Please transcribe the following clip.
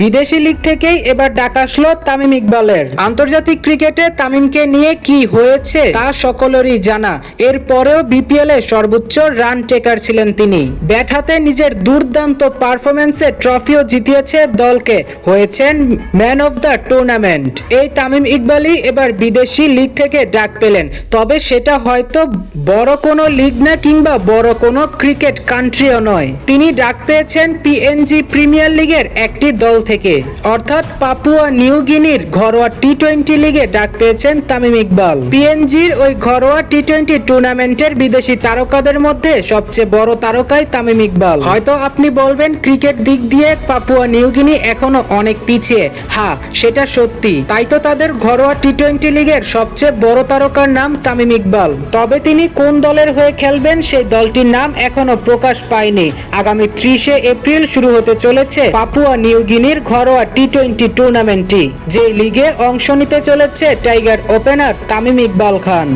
বিদেশি লিগ থেকেই এবার ডাক আসলো তামিম ইকবালের। আন্তর্জাতিক ক্রিকেটে তামিমকে নিয়ে কি হয়েছে তা সকলেরই জানা। এরপরেও বিপিএল এ সর্বোচ্চ রান টেকার ছিলেন তিনি। ব্যাট হাতে নিজের দুর্দান্ত পারফরমেন্সে ট্রফিও জিতিয়েছে দলকে, হয়েছেন ম্যান অফ দ্য টুর্নামেন্ট। এই তামিম ইকবালই এবার বিদেশি লিগ থেকে ডাক পেলেন। তবে সেটা হয়তো বড় কোনো লিগ না কিংবা বড় কোনো ক্রিকেট কান্ট্রিও নয়। তিনি ডাক পেয়েছেন পিএনজি প্রিমিয়ার লিগের একটি দল থেকে। অর্থাৎ পাপুয়া নিউ গিনির ঘরোয়া টি টোয়েন্টি লিগে ডাক পেয়েছেন তামিম ইকবাল। পিএনজির ওই ঘরোয়া টি টোয়েন্টি টুর্নামেন্টের বিদেশি তারকাদের মধ্যে সবচেয়ে বড় তারকাই তামিম ইকবাল। হয়তো আপনি বলবেন, ক্রিকেট দিক দিয়ে পাপুয়া নিউ গিনি এখনও অনেক পিছিয়ে। হ্যাঁ সেটা সত্যি। তাই তো তাদের ঘরোয়া টি টোয়েন্টি লিগের সবচেয়ে বড় তারকার নাম তামিম ইকবাল। তবে তিনি কোন দলের হয়ে খেলবেন সেই দলটির নাম এখনও প্রকাশ পায়নি। আগামী ত্রিশে এপ্রিল শুরু হতে চলেছে পাপুয়া নিউ গিনির ঘরোয়া টি টোয়েন্টি টুর্নামেন্টটি যে লিগে অংশ নিতে চলেছে টাইগার ওপেনার তামিম ইকবাল খান।